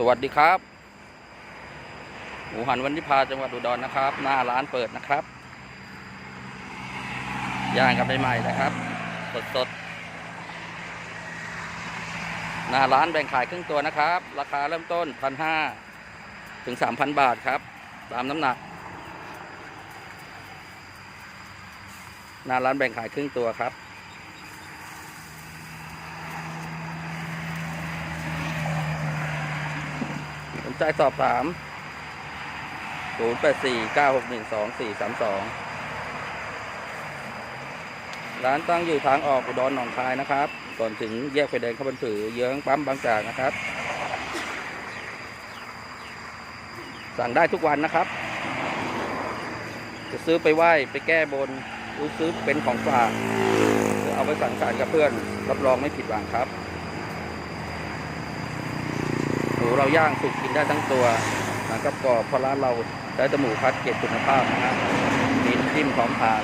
สวัสดีครับ หมูหันวันนิพาจังหวัดอุดรนะครับ หน้าร้านเปิดนะครับ ย่างกันใหม่ๆนะครับ สดๆ หน้าร้านแบ่งขายครึ่งตัวนะครับ ราคาเริ่มต้นพันห้าถึงสามพันบาทครับ ตามน้ำหนัก หน้าร้านแบ่งขายครึ่งตัวครับ ใจสอบถาม 0 8 4 9 6 1 2 4 3 2 ร้านตั้งอยู่ทางออกอุดรหนองคายนะครับ ก่อนถึงแยกไฟแดงเข้าบันผือ เยื้องปั๊มบางจากนะครับ สั่งได้ทุกวันนะครับ จะซื้อไปไหว้ไปแก้บนหรือซื้อเป็นของฝากหรือเอาไปสั่งสรรกับเพื่อน รับรองไม่ผิดหวังครับ มูเราย่างสุกกินได้ทั้งตัวหนังกรอบก็เพราะร้านเราใช้แต่หมูคัดเกรดคุณภาพนะฮะมีน้ำจิ้มพร้อมทาน